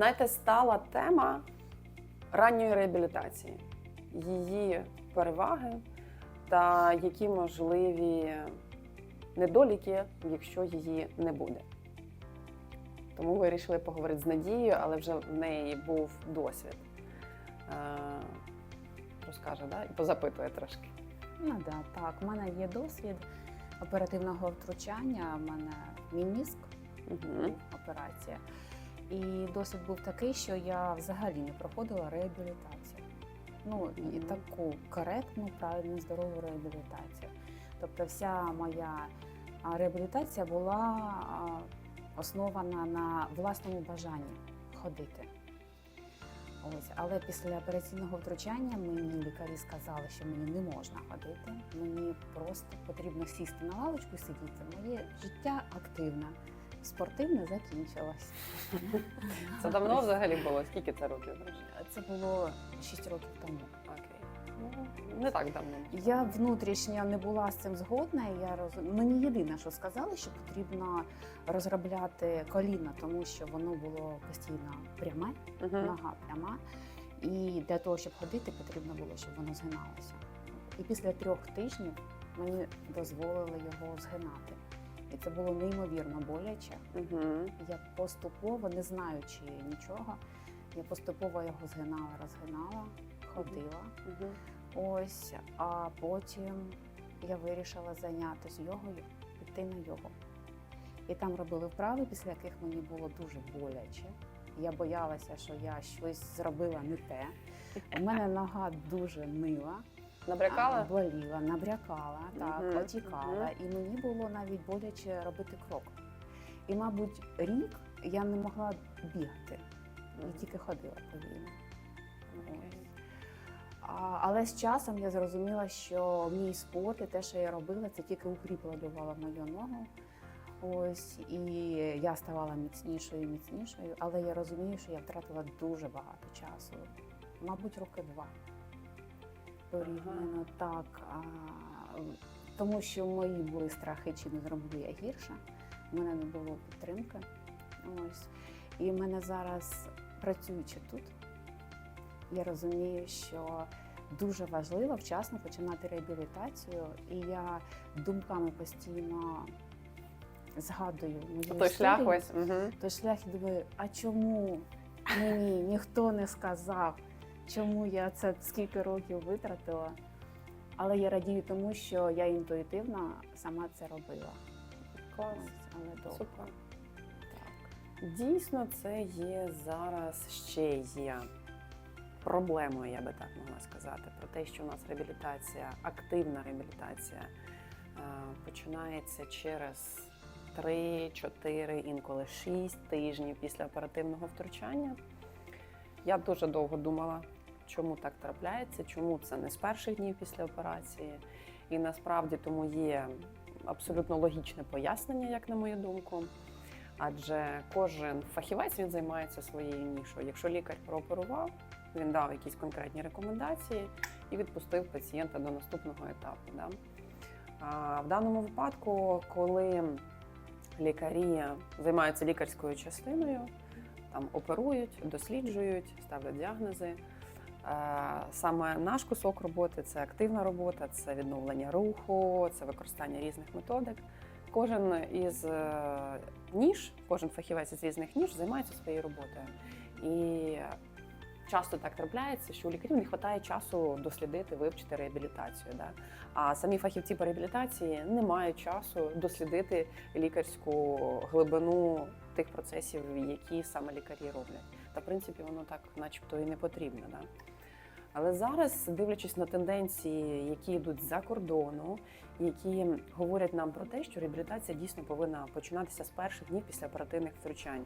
Знаєте, стала тема ранньої реабілітації, її переваги та які можливі недоліки, якщо її не буде. Тому вирішили поговорити з Надією, але вже в неї був досвід. Е, Розкаже, да? і позапитує трошки. Ну да, так. У мене є досвід оперативного втручання. У мене мініск Угу. операція. І досвід був такий, що я взагалі не проходила реабілітацію. Ну і таку коректну, правильну, здорову реабілітацію. Тобто, вся моя реабілітація була основана на власному бажанні ходити. Ось, але після операційного втручання мені лікарі сказали, що мені не можна ходити. Мені просто потрібно сісти на лавочку сидіти. Моє життя активне, спортивне закінчилось. Це давно взагалі було? Скільки це років? Це було 6 років тому. Окей. Ну, не так давно. Я внутрішньо не була з цим згодна. і Я роз... Мені єдине, що сказали, що потрібно розробляти коліна, тому що воно було постійно пряме, Мгм. нога пряма. І для того, щоб ходити, потрібно було, щоб воно згиналося. І після трьох тижнів мені дозволили його згинати. Це було неймовірно боляче. Мгм. Я поступово, не знаючи нічого, я поступово його згинала, розгинала, ходила. Мгм. Ось, а потім я вирішила зайнятися йогою, піти на йогу. І там робили вправи, після яких мені було дуже боляче. Я боялася, що я щось зробила не те. У мене нога дуже нила, Набрякала? а, боліла, набрякала, так, Мгм, потікала. І мені було навіть боляче робити крок. І, мабуть, рік я не могла бігати, і тільки ходила повільно. Окей. Але з часом я зрозуміла, що мій спорт і те, що я робила, це тільки укріплювало мою ногу. Ось і я ставала міцнішою і міцнішою, але я розумію, що я втратила дуже багато часу, мабуть, роки два. Порівняно так. А, тому що мої були страхи, чи не зроблю я гірше. У мене не було підтримки. Ось. І в мене зараз, працюючи тут, я розумію, що дуже важливо вчасно починати реабілітацію, і я думками постійно згадую мою Той шлях ось. Угу. той шлях і думаю, а чому мені ніхто не сказав, чому я це скільки років витратила. Але я радію тому, що я інтуїтивно сама це робила. Клас. Але довго. Супер. Так. Дійсно, це є зараз ще є проблемою, я би так могла сказати, про те, що у нас реабілітація, активна реабілітація е, починається через 3-4, інколи 6 тижнів після оперативного втручання. Я дуже довго думала, чому так трапляється, чому це не з перших днів після операції. І насправді тому є абсолютно логічне пояснення, як на мою думку. Адже кожен фахівець він займається своєю нішою. Якщо лікар прооперував, він дав якісь конкретні рекомендації і відпустив пацієнта до наступного етапу. Да? А в даному випадку, коли лікарі займаються лікарською частиною, там оперують, досліджують, ставлять діагнози. Е, Саме наш кусок роботи це активна робота, це відновлення руху, це використання різних методик. Кожен із е, ніж, кожен фахівець із різних ніж займається своєю роботою. І часто так трапляється, що у лікарів не вистачає часу дослідити, вивчити реабілітацію. Да? А самі фахівці по реабілітації не мають часу дослідити лікарську глибину тих процесів, які саме лікарі роблять. Та в принципі воно так, начебто, і не потрібно. Да? Але зараз, дивлячись на тенденції, які йдуть з-за кордону, які говорять нам про те, що реабілітація дійсно повинна починатися з перших днів після оперативних втручань.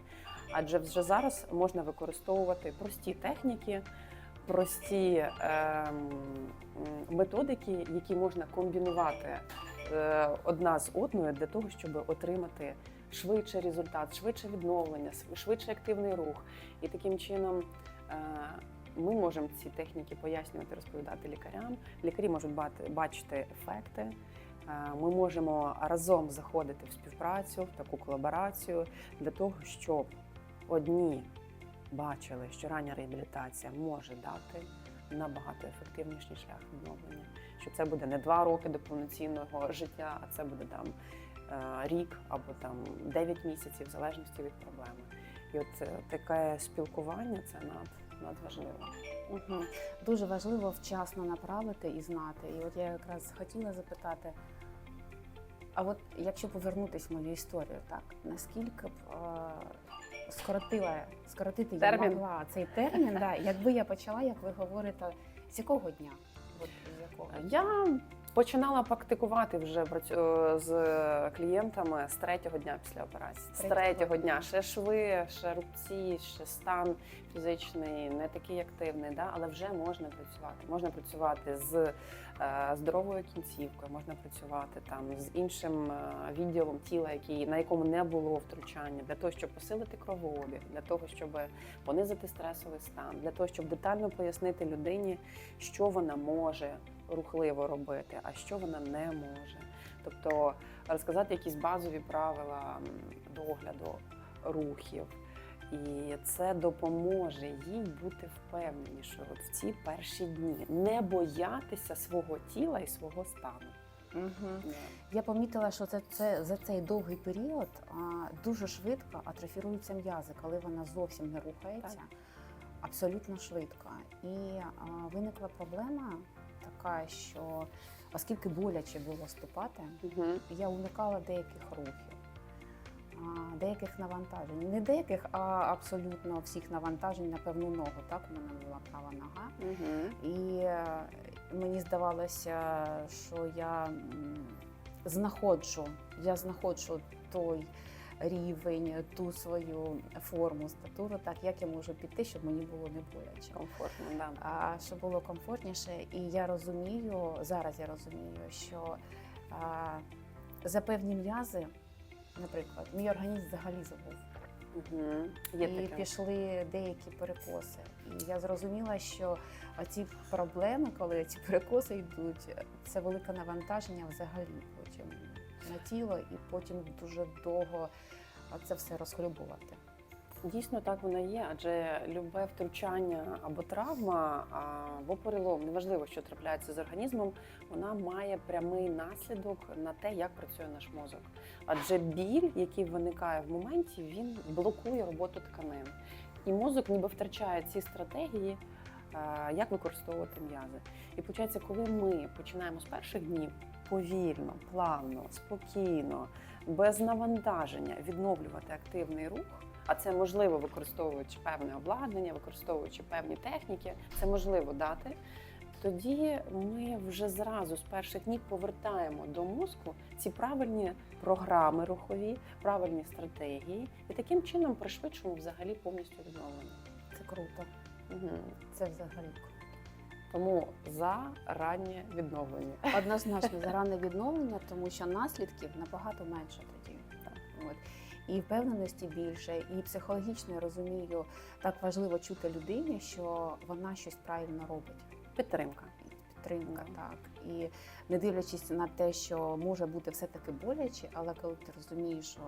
Адже вже зараз можна використовувати прості техніки, прості м, методики, які можна комбінувати е, одна з одною для того, щоб отримати швидший результат, швидше відновлення, швидший активний рух. І таким чином е, ми можемо ці техніки пояснювати, розповідати лікарям. Лікарі можуть бачити ефекти. Е, Ми можемо разом заходити в співпрацю, в таку колаборацію для того, щоб одні бачили, що рання реабілітація може дати набагато ефективніший шлях відновлення. Що це буде не два роки до повноцінного життя, а це буде там рік або там 9 місяців, в залежності від проблеми. І от е, таке спілкування це над, надважливо. Угу. Дуже важливо вчасно направити і знати. І от я якраз хотіла запитати: а от якщо повернутись в мою історію, так наскільки б е, скоротила, скоротити Термін? я могла цей термін, да, якби я почала, як ви говорите, з якого дня? От з якого? Я починала практикувати вже е, з клієнтами з третього дня після операції. З Третього дня ще шви, ще рубці, ще стан фізичний, не такий активний, да? але вже можна працювати. Можна працювати з е, здоровою кінцівкою, можна працювати там з іншим е, відділом тіла, який на якому не було втручання, для того, щоб посилити кровообіг, для того, щоб понизити стресовий стан, для того, щоб детально пояснити людині, що вона може рухливо робити, а що вона не може. Тобто розказати якісь базові правила догляду рухів. І це допоможе їй бути впевненішою от в ці перші дні, не боятися свого тіла і свого стану. Угу. Я помітила, що це, це за цей довгий період а, дуже швидко атрофіруються м'язи, коли вона зовсім не рухається. Так. Абсолютно швидко. І виникла проблема така, що оскільки боляче було ступати, Угу. я уникала деяких рухів, деяких навантажень. Не деяких, а абсолютно всіх навантажень на певну ногу. Так, у мене була права нога. Угу. І е, мені здавалося, що я знаходжу, я знаходжу той рівень, ту свою форму, статуру, так як я можу піти, щоб мені було не боляче. Комфортно, да. А щоб було комфортніше, і я розумію, зараз я розумію, що а, за певні м'язи, наприклад, мій організм взагалі забув Угу. Є і таке. пішли деякі перекоси. І я зрозуміла, що ці проблеми, коли ці перекоси йдуть, це велике навантаження взагалі потім тіло, і потім дуже довго це все розхлюбувати. Дійсно, так воно є, адже любе втручання або травма, або перелом, неважливо, що трапляється з організмом, вона має прямий наслідок на те, як працює наш мозок. Адже біль, який виникає в моменті, він блокує роботу тканин. І мозок ніби втрачає ці стратегії, як використовувати м'язи. І виходить, коли ми починаємо з перших днів повільно, плавно, спокійно, без навантаження відновлювати активний рух. А це можливо використовуючи певне обладнання, використовуючи певні техніки, це можливо дати. Тоді ми вже зразу з перших днів повертаємо до мозку ці правильні програми рухові, правильні стратегії, і таким чином пришвидшуємо взагалі повністю відновлення. Це круто, Угу. це взагалі круто. Тому за раннє відновлення. Однозначно за ране відновлення, тому що наслідків набагато менше тоді. Так. От. І впевненості більше, і психологічно я розумію, так важливо чути людині, що вона щось правильно робить. Підтримка. Підтримка, так. І не дивлячись на те, що може бути все-таки боляче, але коли ти розумієш, що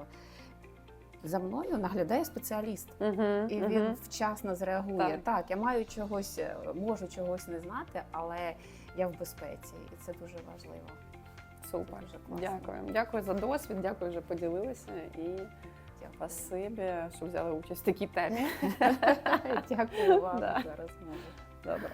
за мною наглядає спеціаліст. Угу. І він вчасно зреагує. Так. Так. я маю чогось, е, можу чогось не знати, але я в безпеці, і це дуже важливо. Супер. Дуже. Дякую. Дякую за досвід, дякую, що поділилися. І спасибі, що взяли участь в такій темі. Дякую вам Да. за розмову. Добре.